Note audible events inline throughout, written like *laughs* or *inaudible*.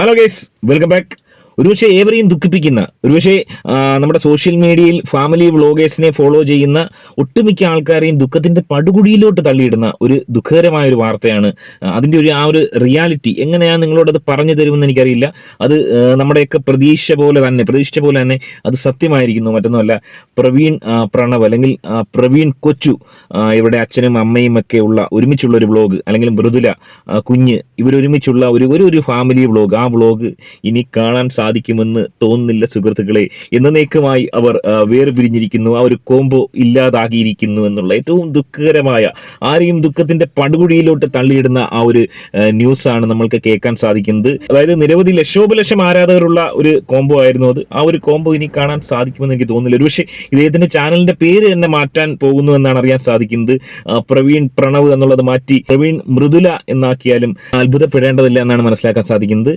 Hello guys welcome back ഒരുപക്ഷെ ഏവരെയും ദുഃഖിപ്പിക്കുന്ന ഒരുപക്ഷെ നമ്മുടെ സോഷ്യൽ മീഡിയയിൽ ഫാമിലി വ്ളോഗേഴ്സിനെ ഫോളോ ചെയ്യുന്ന ഒട്ടുമിക്ക ആൾക്കാരെയും ദുഃഖത്തിന്റെ പടുകുടിയിലോട്ട് തള്ളിയിടുന്ന ഒരു ദുഃഖകരമായ ഒരു വാർത്തയാണ് അതിന്റെ ഒരു ആ ഒരു റിയാലിറ്റി. എങ്ങനെയാണ് നിങ്ങളോട് അത് പറഞ്ഞു തരുമെന്ന് എനിക്കറിയില്ല. അത് നമ്മുടെയൊക്കെ പ്രതീക്ഷ പോലെ തന്നെ പ്രതീക്ഷ പോലെ തന്നെ അത് സത്യമായിരിക്കുന്നു മറ്റൊന്നുമല്ല പ്രവീൺ പ്രണവ് അല്ലെങ്കിൽ പ്രവീൺ കൊച്ചു ഇവിടെ അച്ഛനും അമ്മയും ഒക്കെ ഉള്ള ഒരുമിച്ചുള്ള ഒരു വ്ളോഗ് അല്ലെങ്കിൽ മൃദുല കുഞ്ഞ് ഇവരൊരുമിച്ചുള്ള ഒരു ഒരു ഫാമിലി വ്ളോഗ് ആ വ്ളോഗ് ഇനി കാണാൻ സാധിക്കുമെന്ന് തോന്നുന്നില്ല സുഹൃത്തുക്കളെ. എന്നേക്കുമായി അവർ വേർപിരിഞ്ഞിരിക്കുന്നു. ആ ഒരു കോംബോ ഇല്ലാതാകിയിരിക്കുന്നു എന്നുള്ള ഏറ്റവും ദുഃഖകരമായ ആരെയും ദുഃഖത്തിന്റെ പടുകുഴിയിലോട്ട് തള്ളിയിടുന്ന ആ ഒരു ന്യൂസ് ന്യൂസാണ് നമ്മൾക്ക് കേൾക്കാൻ സാധിക്കുന്നത്. അതായത് നിരവധി ലക്ഷോപലക്ഷം ആരാധകരുള്ള ഒരു കോംബോ ആയിരുന്നു അത്. ആ ഒരു കോംബോ ഇനി കാണാൻ സാധിക്കുമെന്ന് എനിക്ക് തോന്നുന്നില്ല. ഒരുപക്ഷെ ഇദ്ദേഹത്തിന്റെ ചാനലിന്റെ പേര് തന്നെ മാറ്റാൻ പോകുന്നു എന്നാണ് അറിയാൻ സാധിക്കുന്നത്. പ്രവീൺ പ്രണവ് എന്നുള്ളത് മാറ്റി പ്രവീൺ മൃദുല എന്നാക്കിയാലും അത്ഭുതപ്പെടേണ്ടതില്ല എന്നാണ് മനസ്സിലാക്കാൻ സാധിക്കുന്നത്.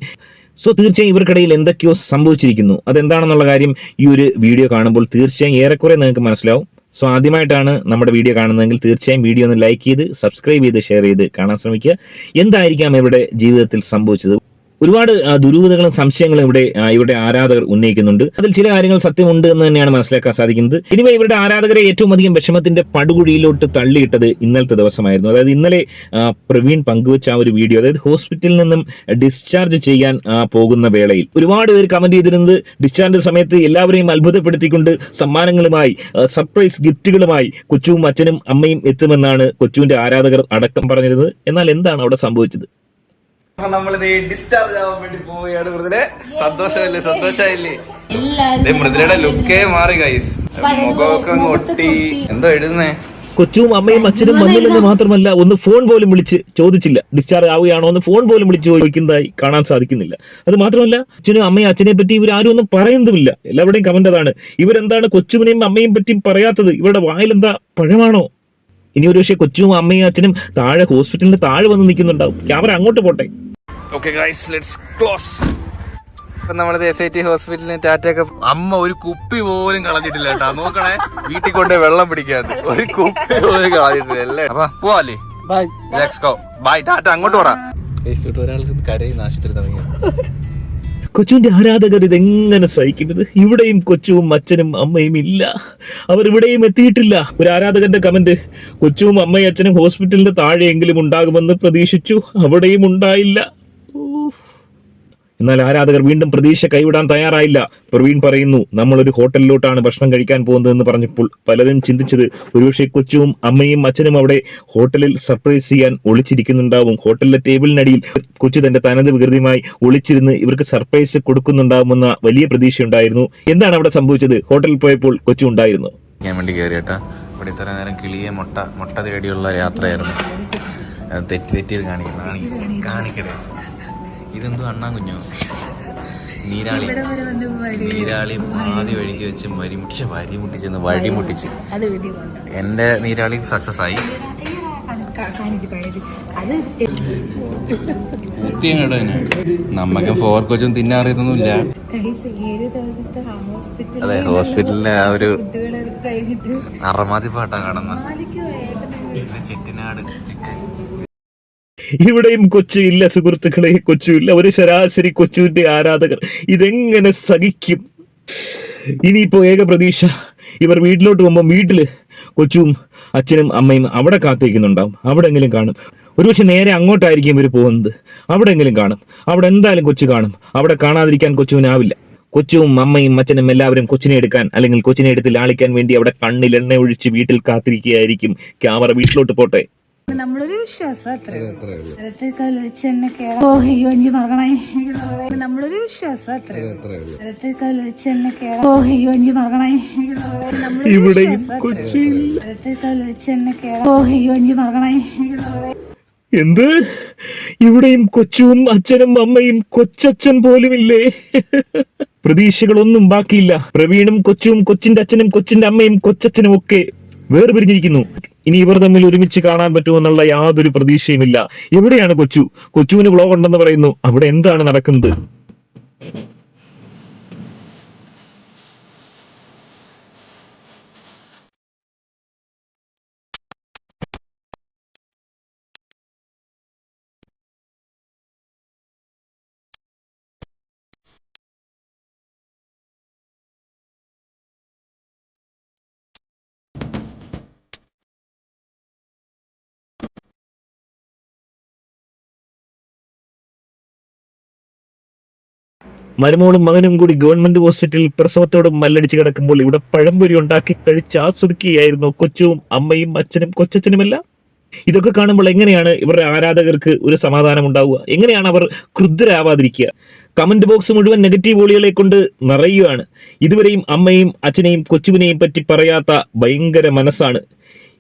സോ തീർച്ചയായും ഇവർക്കിടയിൽ എന്തൊക്കെയോ സംഭവിച്ചിരിക്കുന്നു. അതെന്താണെന്നുള്ള കാര്യം ഈ ഒരു വീഡിയോ കാണുമ്പോൾ തീർച്ചയായും ഏറെക്കുറെ നിങ്ങൾക്ക് മനസ്സിലാവും. സോ ആദ്യമായിട്ടാണ് നമ്മുടെ വീഡിയോ കാണുന്നതെങ്കിൽ തീർച്ചയായും വീഡിയോ ഒന്ന് ലൈക്ക് ചെയ്ത് സബ്സ്ക്രൈബ് ചെയ്ത് ഷെയർ ചെയ്ത് കാണാൻ ശ്രമിക്കുക. എന്തായിരിക്കാം ഇവരുടെ ജീവിതത്തിൽ സംഭവിച്ചത്? ഒരുപാട് ദുരൂഹതകളും സംശയങ്ങളും ഇവിടെ ഇവരുടെ ആരാധകർ ഉന്നയിക്കുന്നുണ്ട്. അതിൽ ചില കാര്യങ്ങൾ സത്യമുണ്ട് എന്ന് തന്നെയാണ് മനസ്സിലാക്കാൻ സാധിക്കുന്നത്. ഇനിവ ഇവരുടെ ആരാധകരെ ഏറ്റവും അധികം വിഷമത്തിന്റെ പടുകുഴിയിലോട്ട് തള്ളിയിട്ടത് ഇന്നലത്തെ ദിവസമായിരുന്നു. അതായത് ഇന്നലെ പ്രവീൺ പങ്കുവച്ച ആ ഒരു വീഡിയോ അതായത് ഹോസ്പിറ്റലിൽ നിന്നും ഡിസ്ചാർജ് ചെയ്യാൻ പോകുന്ന വേളയിൽ ഒരുപാട് പേര് കമന്റ് ചെയ്തിരുന്നത് ഡിസ്ചാർജ് സമയത്ത് എല്ലാവരെയും അത്ഭുതപ്പെടുത്തിക്കൊണ്ട് സമ്മാനങ്ങളുമായി സർപ്രൈസ് ഗിഫ്റ്റുകളുമായി കൊച്ചുവും അച്ഛനും അമ്മയും എത്തുമെന്നാണ് കൊച്ചുവിന്റെ ആരാധകർ അടക്കം പറഞ്ഞിരുന്നത്. എന്നാൽ എന്താണ് അവിടെ സംഭവിച്ചത്? നമ്മളിത് ഡിസ്ചാർജ് ആവാൻ വേണ്ടി പോവുകയാണ് മൃദുലെ സന്തോഷമല്ലേ? സന്തോഷമായില്ലേ? ദേ മൃദുലയുടെ ലുക്കേ മാറി മുഖമൊക്കെ ഒട്ടി. എന്തോ എഴുതുന്നേ കൊച്ചുവും അമ്മയും അച്ഛനും വന്നില്ലെന്ന് മാത്രമല്ല ഒന്ന് ഫോൺ പോലും വിളിച്ച് ചോദിച്ചില്ല. ഡിസ്ചാർജ് ആവുകയാണോ എന്ന് ഫോൺ പോലും വിളിച്ച് ചോദിക്കുന്നതായി കാണാൻ സാധിക്കുന്നില്ല. അത് മാത്രമല്ല അച്ഛനും അമ്മയും അച്ഛനെ പറ്റി ഇവർ ആരും ഒന്നും പറയുന്നതുമില്ല. എല്ലാവരുടെയും കമന്റ് അതാണ്. ഇവരെന്താണ് കൊച്ചുവിനെയും അമ്മയും പറ്റിയും പറയാത്തത്? ഇവരുടെ വായിലെന്താ പഴമാണോ? ഇനി ഒരു പക്ഷേ കൊച്ചും അമ്മയും അച്ഛനും താഴെ ഹോസ്പിറ്റലിന്റെ താഴെ വന്ന് നിൽക്കുന്നുണ്ടാവും. ക്യാമറ അങ്ങോട്ട് പോട്ടെ. ഓക്കെ ഗൈസ് ലെറ്റ്സ് ക്ലോസ് ഇപ്പൊ നമ്മളത് എസ് ഐ ടി ഹോസ്പിറ്റലിന് ടാറ്റയൊക്കെ അമ്മ ഒരു കുപ്പി പോലും കളഞ്ഞിട്ടില്ല കേട്ടാ. നോക്കണേ. വീട്ടിൽ കൊണ്ട് വെള്ളം പിടിക്കാതെ. ഒരു കുപ്പി പോലും കളഞ്ഞിട്ടില്ല. അല്ലേ? അപ്പൊ പോവാല്ലേ? ലെറ്റ്സ് ഗോ ബൈ ടാറ്റ അങ്ങോട്ട് പറ ഒരാൾക്ക് കരയുന്ന ആശുപത്രി തുടങ്ങി. കൊച്ചുവിന്റെ ആരാധകർ ഇതെങ്ങനെ സഹിക്കുന്നത്? ഇവിടെയും കൊച്ചുവും അച്ഛനും അമ്മയും ഇല്ല. അവർ ഇവിടെയും എത്തിയിട്ടില്ല. ഒരു ആരാധകന്റെ കമന്റ് കൊച്ചുവും അമ്മയും അച്ഛനും ഹോസ്പിറ്റലിന്റെ താഴെയെങ്കിലും ഉണ്ടാകുമെന്ന് പ്രതീക്ഷിച്ചു. അവിടെയും ഉണ്ടായില്ല. എന്നാൽ ആരാധകർ വീണ്ടും പ്രതീക്ഷ കൈവിടാൻ തയ്യാറായില്ല. പ്രവീൺ പറയുന്നു നമ്മളൊരു ഹോട്ടലിലോട്ടാണ് ഭക്ഷണം കഴിക്കാൻ പോകുന്നതെന്ന് പറഞ്ഞപ്പോൾ പലരും ചിന്തിച്ചത് ഒരുപക്ഷെ കൊച്ചും അമ്മയും അച്ഛനും അവിടെ ഹോട്ടലിൽ സർപ്രൈസ് ചെയ്യാൻ ഒളിച്ചിരിക്കുന്നുണ്ടാവും. ഹോട്ടലിലെ ടേബിളിനടിയിൽ കൊച്ചു തന്റെ തനത് വികൃതിയുമായി ഒളിച്ചിരുന്ന് ഇവർക്ക് സർപ്രൈസ് കൊടുക്കുന്നുണ്ടാവുമെന്ന വലിയ പ്രതീക്ഷയുണ്ടായിരുന്നു. എന്താണ് അവിടെ സംഭവിച്ചത്? ഹോട്ടലിൽ പോയപ്പോൾ കൊച്ചു ഉണ്ടായിരുന്നു. ഞാൻ വേണ്ടി കയറി കേട്ടാ ഇവിടെ ഇത്ര നേരം കിളിയെ മുട്ട മുട്ട തേടിയുള്ള യാത്രയായിരുന്നു തെറ്റി തെറ്റിയത് കാണിക്കുന്നു. കാണി കാണിക്കണേ ഇതെന്തോ അണ്ണാ കുഞ്ഞോ? നീരാളി. നീരാളി ആദ്യ വഴിക്ക് വെച്ച് വരിമുട്ടിച്ച് വരി മുട്ടിച്ചെന്ന് വഴി മുട്ടിച്ച്. അത് വീട്ടിൽ കൊണ്ട്. എന്റെ നീരാളി സക്സസ് ആയി. നമ്മക്ക് ഫോർ കൊച്ചും തിന്നാറിയതൊന്നുമില്ല അതെ ഹോസ്പിറ്റലിലെ ആ ഒരു അറമാതി പാട്ടാ കാണുന്നത് ചെറ്റിനാട് ഇത് ചെട്ടിനാട് ചിക്കൻ ഇവിടെയും കൊച്ചു ഇല്ല സുഹൃത്തുക്കളെ. കൊച്ചു ഇല്ല ഒരു ശരാശരി കൊച്ചുവിന്റെ ആരാധകർ ഇതെങ്ങനെ സഹിക്കും? ഇനിയിപ്പോ ഏക പ്രതീക്ഷ ഇവർ വീട്ടിലോട്ട് പോകുമ്പോൾ വീട്ടിൽ കൊച്ചും അച്ഛനും അമ്മയും അവിടെ കാത്തിരിക്കുന്നുണ്ടാവും. അവിടെ എങ്കിലും കാണും. ഒരുപക്ഷെ നേരെ അങ്ങോട്ടായിരിക്കും ഇവർ പോകുന്നത്. അവിടെ എങ്കിലും കാണും. അവിടെ എന്തായാലും കൊച്ചു കാണും. അവിടെ കാണാതിരിക്കാൻ കൊച്ചുവിനാവില്ല. കൊച്ചും അമ്മയും അച്ഛനും എല്ലാവരും കൊച്ചിനെ എടുക്കാൻ അല്ലെങ്കിൽ കൊച്ചിനെ എടുത്ത് ലാളിക്കാൻ വേണ്ടി അവിടെ കണ്ണിൽ എണ്ണ ഒഴിച്ച് വീട്ടിൽ കാത്തിരിക്കുകയായിരിക്കും. ക്യാമറ വീട്ടിലോട്ട് പോട്ടെ. നമ്മളൊരു വിശ്വാസം അത്രേ അകത്തെ കാൽ വെച്ച് തന്നെ കേറാം ഓ അയ്യോ എനിക്ക് നടക്കണേ എനിക്ക് നടക്കണേ നമ്മളൊരു വിശ്വാസം അത്രേ അകത്തെ കാൽ വെച്ച് തന്നെ കേറാം ഓ അയ്യോ എനിക്ക് കൊച്ചിയില്ല വെച്ച് തന്നെ കേറാം ഓ അയ്യോ എനിക്ക് നടക്കണേ എന്ത്? ഇവിടെയും കൊച്ചുവും അച്ഛനും അമ്മയും കൊച്ചച്ഛൻ പോലുമില്ലേ? പ്രതീക്ഷകളൊന്നും ബാക്കിയില്ല. പ്രവീണും കൊച്ചുവും കൊച്ചിന്റെ അച്ഛനും കൊച്ചിന്റെ അമ്മയും കൊച്ചച്ഛനും ഒക്കെ വേർപിരിഞ്ഞിരിക്കുന്നു. ഇനി ഇവർ തമ്മിൽ ഒരുമിച്ച് കാണാൻ പറ്റുമെന്നുള്ള യാതൊരു പ്രതീക്ഷയുമില്ല. എവിടെയാണ് കൊച്ചു? കൊച്ചുവിന് ബ്ലോഗ് ഉണ്ടെന്ന് പറയുന്നു. അവിടെ എന്താണ് നടക്കുന്നത്? മരുമോളും മകനും കൂടി ഗവൺമെന്റ് ഹോസ്പിറ്റലിൽ പ്രസവത്തോട് മല്ലടിച്ച് കിടക്കുമ്പോൾ ഇവിടെ പഴംപൊരി ഉണ്ടാക്കി കഴിച്ച് ആസ്വദിക്കുകയായിരുന്നു കൊച്ചുവും അമ്മയും അച്ഛനും കൊച്ചച്ഛനുമെല്ലാം. ഇതൊക്കെ കാണുമ്പോൾ എങ്ങനെയാണ് ഇവരുടെ ആരാധകർക്ക് ഒരു സമാധാനം ഉണ്ടാവുക? എങ്ങനെയാണ് അവർ ക്രുദ്ധരാവാതിരിക്കുക? കമന്റ് ബോക്സ് മുഴുവൻ നെഗറ്റീവ് ഓളികളെ കൊണ്ട് നിറയുകയാണ്. ഇതുവരെയും അമ്മയും അച്ഛനെയും കൊച്ചുവിനെയും പറ്റി പറയാത്ത ഭയങ്കര മനസ്സാണ്.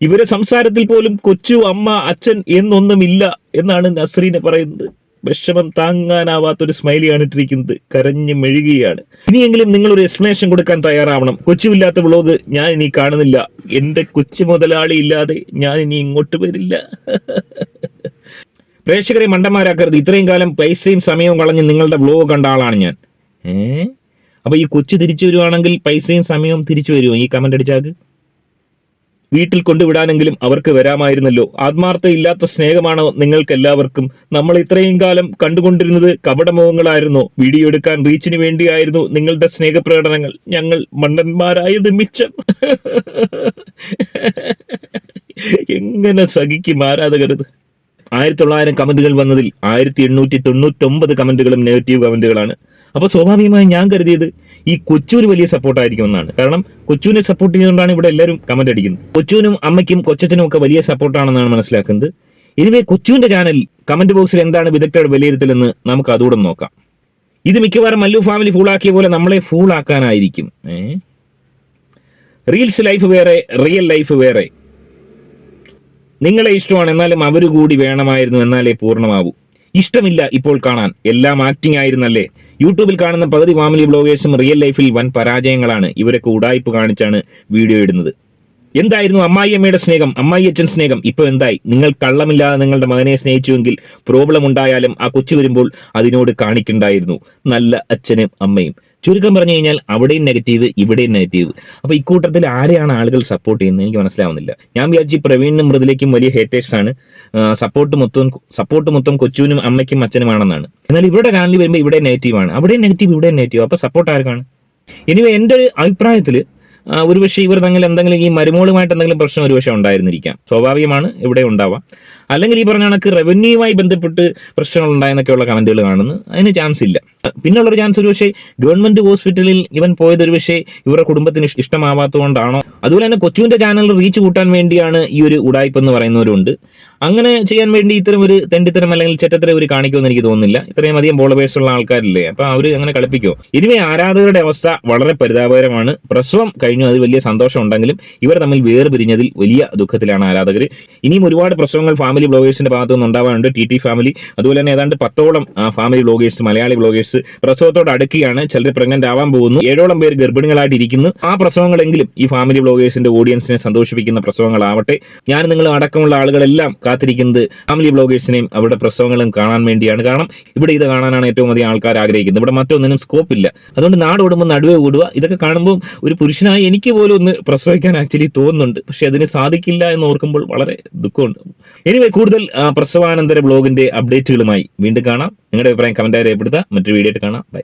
ഇവരെ സംസാരത്തിൽ പോലും കൊച്ചു അമ്മ അച്ഛൻ എന്നൊന്നുമില്ല എന്നാണ് നസ്രീനെ പറയുന്നത്. വിഷമം താങ്ങാനാവാത്തൊരു സ്മൈലിയാണ് ഇട്ടിരിക്കുന്നത്. കരഞ്ഞു മെഴുകുകയാണ്. ഇനിയെങ്കിലും നിങ്ങൾ ഒരു എക്സ്പ്ലനേഷൻ കൊടുക്കാൻ തയ്യാറാവണം. കൊച്ചുമില്ലാത്ത വ്ളോഗ് ഞാൻ ഇനി കാണുന്നില്ല. എന്റെ കൊച്ചു മുതലാളി ഇല്ലാതെ ഞാൻ ഇനി ഇങ്ങോട്ട് വരില്ല. *laughs* പ്രേക്ഷകരെ മണ്ടന്മാരാക്കരുത്. ഇത്രയും കാലം പൈസയും സമയവും കളഞ്ഞ് നിങ്ങളുടെ വ്ലോഗ് കണ്ട ആളാണ് ഞാൻ. ഏ? അപ്പൊ ഈ കൊച്ചു തിരിച്ചു വരുവാണെങ്കിൽ പൈസയും സമയവും തിരിച്ചു വരുമോ ഈ കമന്റ് അടിച്ചാക്ക്? വീട്ടിൽ കൊണ്ടുവിടാനെങ്കിലും അവർക്ക് വരാമായിരുന്നല്ലോ. ആത്മാർത്ഥയില്ലാത്ത സ്നേഹമാണോ നിങ്ങൾക്കെല്ലാവർക്കും? നമ്മൾ ഇത്രയും കാലം കണ്ടുകൊണ്ടിരുന്നത് കപടമുഖങ്ങളായിരുന്നു വീഡിയോ എടുക്കാൻ റീച്ചിന് വേണ്ടിയായിരുന്നു നിങ്ങളുടെ സ്നേഹപ്രകടനങ്ങൾ. ഞങ്ങൾ മണ്ടന്മാരായത് മിച്ചം. എങ്ങനെ സഹിക്കും ആരാധകരുത് ആയിരത്തി തൊള്ളായിരം കമന്റുകൾ വന്നതിൽ ആയിരത്തി എണ്ണൂറ്റി തൊണ്ണൂറ്റൊമ്പത് കമന്റുകളും നെഗറ്റീവ് കമന്റുകളാണ്. അപ്പോൾ സ്വാഭാവികമായി ഞാൻ കരുതിയത് ഈ കൊച്ചുവിന് വലിയ സപ്പോർട്ടായിരിക്കും എന്നാണ്. കാരണം കൊച്ചുവിനെ സപ്പോർട്ട് ചെയ്തുകൊണ്ടാണ് ഇവിടെ എല്ലാവരും കമന്റ് അടിക്കുന്നത്. കൊച്ചുവിനും അമ്മയ്ക്കും കൊച്ചച്ചനും ഒക്കെ വലിയ സപ്പോർട്ടാണെന്നാണ് മനസ്സിലാക്കുന്നത്. ഇനിവേ കൊച്ചുവിന്റെ ചാനൽ കമന്റ് ബോക്സിൽ എന്താണ് വിദഗ്ധരുടെ വിലയിരുത്തലെന്ന് നമുക്ക് അതുകൂടെ നോക്കാം. ഇത് മിക്കവാറും മല്ലു ഫാമിലി ഫൂളാക്കിയ പോലെ നമ്മളെ ഫൂളാക്കാനായിരിക്കും ഏ? റീൽസ് ലൈഫ് വേറെ റിയൽ ലൈഫ് വേറെ. നിങ്ങളെ ഇഷ്ടമാണ് എന്നാലും അവർ കൂടി വേണമായിരുന്നു എന്നാലേ പൂർണമാവൂ. ഇഷ്ടമില്ല ഇപ്പോൾ കാണാൻ. എല്ലാം ആക്ടിംഗ് ആയിരുന്നല്ലേ? യൂട്യൂബിൽ കാണുന്ന പകുതി ഫാമിലി ബ്ലോഗേഴ്സും റിയൽ ലൈഫിൽ വൻ പരാജയങ്ങളാണ്. ഇവരൊക്കെ ഉടായ്പ കാണിച്ചാണ് വീഡിയോ ഇടുന്നത്. എന്തായിരുന്നു അമ്മായിയമ്മയുടെ സ്നേഹം? അമ്മായി അച്ഛൻ സ്നേഹം ഇപ്പൊ എന്തായി? നിങ്ങൾ കള്ളമില്ലാതെ നിങ്ങളുടെ മകനെ സ്നേഹിച്ചുവെങ്കിൽ പ്രോബ്ലം ഉണ്ടായാലും ആ കൊച്ചു വരുമ്പോൾ അതിനോട് കാണിക്കണ്ടായിരുന്നു. നല്ല അച്ഛനും അമ്മയും. ചുരുക്കം പറഞ്ഞു കഴിഞ്ഞാൽ അവിടെയും നെഗറ്റീവ് ഇവിടെയും നെഗറ്റീവ് അപ്പൊ ഇക്കൂട്ടത്തിൽ ആരെയാണ് ആളുകൾ സപ്പോർട്ട് ചെയ്യുന്നത് എനിക്ക് മനസ്സിലാവുന്നില്ല. ഞാൻ വിചാരിച്ചു പ്രവീണിനും മൃദുലേക്കും വലിയ ഹേറ്റേഴ്സ് ആണ്. സപ്പോർട്ട് മൊത്തം സപ്പോർട്ട് മൊത്തം കൊച്ചുവിനും അമ്മയ്ക്കും അച്ഛനുമാണെന്നാണ്. എന്നാൽ ഇവരുടെ ചാനലിൽ വരുമ്പോൾ ഇവിടെ നെഗറ്റീവ് ആണ്. അവിടെയും നെഗറ്റീവ് ഇവിടെ നെഗറ്റീവ് അപ്പൊ സപ്പോർട്ട് ആർക്കാണ്? ഇനി എന്റെ ഒരു അഭിപ്രായത്തിൽ ഒരുപക്ഷെ ഇവർ തമ്മിൽ എന്തെങ്കിലും ഈ മരുമോളുമായിട്ട് എന്തെങ്കിലും പ്രശ്നം ഒരുപക്ഷെ ഉണ്ടായിരുന്നിരിക്കാം. സ്വാഭാവികമാണ് ഇവിടെ ഉണ്ടാവാം. അല്ലെങ്കിൽ ഈ പറഞ്ഞ കണക്ക് റവന്യൂവുമായി ബന്ധപ്പെട്ട് പ്രശ്നങ്ങൾ ഉണ്ടായെന്നൊക്കെയുള്ള കമന്റുകൾ കാണുന്നു. അതിന് ചാൻസ് ഇല്ല. പിന്നുള്ളൊരു ചാൻസ് ഒരു പക്ഷേ ഗവൺമെന്റ് ഹോസ്പിറ്റലിൽ ഇവൻ പോയത് ഒരുപക്ഷെ ഇവരുടെ കുടുംബത്തിന് ഇഷ്- ഇഷ്ടമാവാത്തതുകൊണ്ടാണോ? അതുപോലെ തന്നെ കൊച്ചുവിന്റെ ചാനൽ റീച്ച് കൂട്ടാൻ വേണ്ടിയാണ് ഈ ഒരു ഉടായ്പ എന്ന് പറയുന്നവരുണ്ട്. അങ്ങനെ ചെയ്യാൻ വേണ്ടി ഇത്തരം ഒരു തെണ്ടിത്തരം അല്ലെങ്കിൽ ചെറ്റത്തരം ഒരു കാണിക്കുമെന്ന് എനിക്ക് തോന്നുന്നില്ല. ഇത്രയും അധികം ബോളബേഴ്സ് ഉള്ള ആൾക്കാരില്ലേ? അപ്പൊ അവർ അങ്ങനെ കളിപ്പിക്കോ ഇനിമേ ആരാധകരുടെ അവസ്ഥ വളരെ പരിതാപകരമാണ്. പ്രസവം കഴിഞ്ഞു അത് വലിയ സന്തോഷം ഉണ്ടെങ്കിലും ഇവർ തമ്മിൽ വേർപിരിഞ്ഞതിൽ വലിയ ദുഃഖത്തിലാണ് ആരാധകർ ഇനിയും ഒരുപാട് പ്രസവങ്ങൾ ഫാമിലി ബ്ലോഗേഴ്സിന്റെ ഭാഗത്തു നിന്ന് ഉണ്ടാവാറുണ്ട്. ടി ടി ഫാമിലി അതുപോലെ തന്നെ ഏതാണ്ട് പത്തോളം ഫാമിലി ബ്ലോഗേഴ്സ് മലയാളി ബ്ലോഗേഴ്സ് പ്രസവത്തോട് അടുക്കുകയാണ്. ചിലർ പ്രഗ്നന്റ് ആവാൻ പോകുന്നു. ഏഴോളം പേര് ഗർഭിണികളായിട്ട് ഇരിക്കുന്നു. ആ പ്രസവങ്ങളെങ്കിലും ഈ ഫാമിലി ബ്ലോഗേഴ്സിന്റെ ഓഡിയൻസിനെ സന്തോഷിപ്പിക്കുന്ന പ്രസവങ്ങളാവട്ടെ. ഞാൻ നിങ്ങൾ അടക്കമുള്ള ആളുകളെല്ലാം കാത്തിരിക്കുന്നത് ഫാമിലി ബ്ലോഗേഴ്സിനെയും അവരുടെ പ്രസവങ്ങളും കാണാൻ വേണ്ടിയാണ്. കാരണം ഇവിടെ ഇത് കാണാനാണ് ഏറ്റവും അധികം ആൾക്കാർ ആഗ്രഹിക്കുന്നത്. ഇവിടെ മറ്റൊന്നിനും സ്കോപ്പ് ഇല്ല. അതുകൊണ്ട് നാട് ഓടുമ്പോൾ നടുവേ ഓടുക. ഇതൊക്കെ കാണുമ്പോൾ ഒരു പുരുഷനായി എനിക്ക് പോലും ഒന്ന് പ്രസവിക്കാൻ ആക്ച്വലി തോന്നുന്നുണ്ട്. പക്ഷെ അതിന് സാധിക്കില്ല എന്ന് ഓർക്കുമ്പോൾ വളരെ ദുഃഖമുണ്ട്. എനിവേ കൂടുതൽ പ്രസവാനന്തര ബ്ലോഗിന്റെ അപ്ഡേറ്റുകളുമായി വീണ്ടും കാണാം. നിങ്ങളുടെ അഭിപ്രായം കമന്റായി രേഖപ്പെടുത്താം മറ്റൊരു വീഡിയോ ആയിട്ട് കാണാം. ബൈ